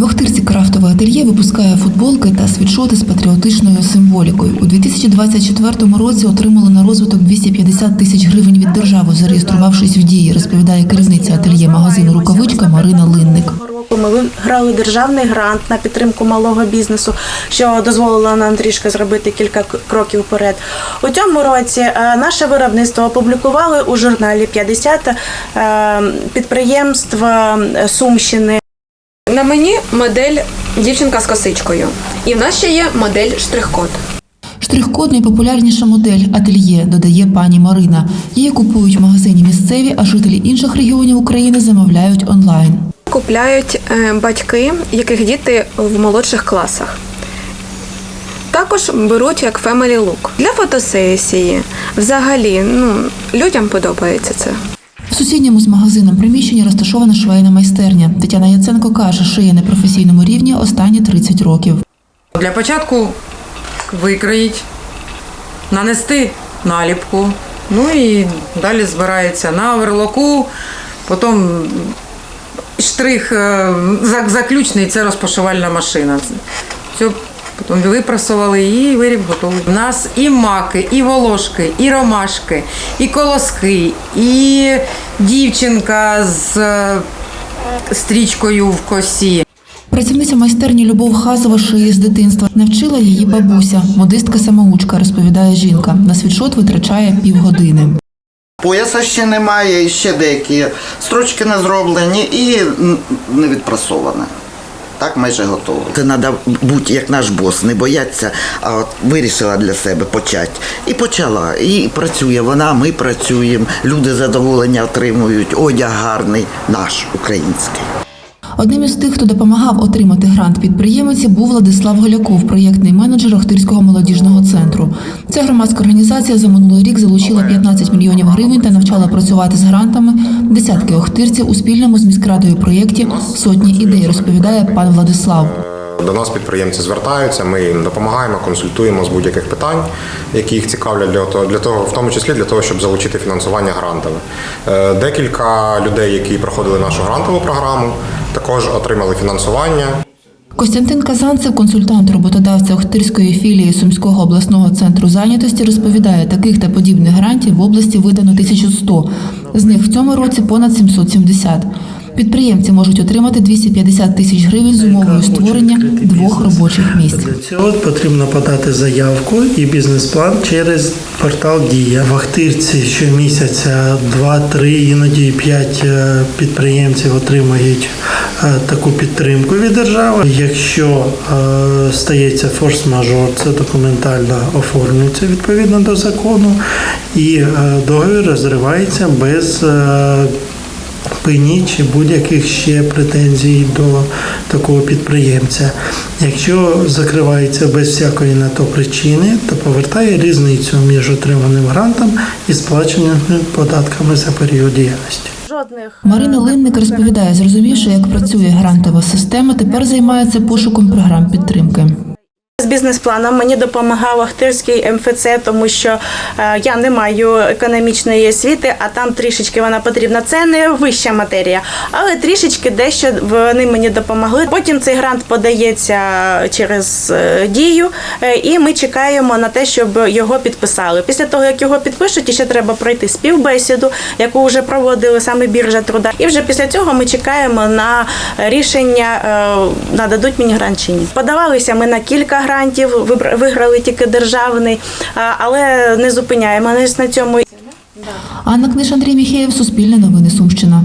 В Охтирці крафтове ательє випускає футболки та світшоти з патріотичною символікою. У 2024 році отримали на розвиток 250 тисяч гривень від держави, зареєструвавшись в дії, розповідає керівниця ательє магазину Рукавичка Марина Линник. ми виграли державний грант на підтримку малого бізнесу, що дозволило нам трішки зробити кілька кроків вперед. У цьому році е, наше виробництво опублікували у журналі 50 е, підприємств е, Сумщини. На мені модель дівчинка з косичкою. І в нас ще є модель штрих-код. Штрих-код найпопулярніша модель ательє, додає пані Марина. Її купують в магазині місцеві, а жителі інших регіонів України замовляють онлайн. Купляють е, батьки, яких діти в молодших класах. Також беруть як family look. Для фотосесії. Взагалі, ну, людям подобається це. В сусідньому з магазином приміщенні розташована швейна майстерня. Тетяна Яценко каже, шиє на професійному рівні останні 30 років. Для початку викроїть, нанести наліпку, ну і далі збирається на верлоку, потім штрих е, заключний це розпашувальна машина. Все потім випрасували і виріб готовий. У нас і маки, і волошки, і ромашки, і колоски, і дівчинка з е, стрічкою в косі. Працівниця майстерні Любов Хазова шиє з дитинства. Навчила її бабуся, модистка самоучка, розповідає жінка. На світшот витрачає півгодини. Пояса ще немає, і ще деякі строчки не зроблені і не відпрасоване. Так, майже готово. Це треба бути як наш бос, не боятися, а от вирішила для себе почати. І почала. І працює вона, ми працюємо, люди задоволення отримують, одяг гарний, наш український. Одним із тих, хто допомагав отримати грант підприємиці, був Владислав Голяков, проєктний менеджер Охтирського молодіжного центру. Ця громадська організація за минулий рік залучила 15 мільйонів гривень та навчала працювати з грантами десятки охтирців у спільному з міськрадою проєкті Сотні ідей, розповідає пан Владислав. До нас підприємці звертаються, ми їм допомагаємо, консультуємо з будь-яких питань, які їх цікавлять для того, для того, в тому числі для того, щоб залучити фінансування грантове. Е, Декілька людей, які проходили нашу грантову програму, також отримали фінансування. Костянтин Казанцев, консультант роботодавця Охтирської філії Сумського обласного центру зайнятості, розповідає, таких та подібних грантів в області видано 1100. З них в цьому році понад 770. Підприємці можуть отримати 250 тисяч гривень з умовою створення двох робочих місць. Для цього потрібно подати заявку і бізнес-план через портал Дія. В Ахтирці щомісяця 2-3, іноді 5 е, підприємців отримають е, таку підтримку від держави. Якщо е, стається форс-мажор, це документально оформлюється відповідно до закону, і договір розривається без пені чи будь-яких ще претензій до такого підприємця. Якщо закривається без всякої на то причини, то повертає різницю між отриманим грантом і сплаченими податками за період діяльності. Жодних Марина Линник розповідає, зрозумівши, як працює грантова система, тепер займається пошуком програм підтримки. Бізнес-планом мені допомагав Охтирський МФЦ, тому що е, я не маю економічної освіти, а там трішечки вона потрібна. Це не вища матерія, але трішечки дещо вони мені допомогли. Потім цей грант подається через е, дію, е, і ми чекаємо на те, щоб його підписали. Після того, як його підпишуть, ще треба пройти співбесіду, яку вже проводили саме біржа труда. І вже після цього ми чекаємо на рішення, нададуть мені грант чи ні. Подавалися ми на кілька грантів, вибра- виграли тільки державний, але не зупиняємося на цьому. Анна Книж, Андрій Міхеєв, Суспільне новини Сумщина.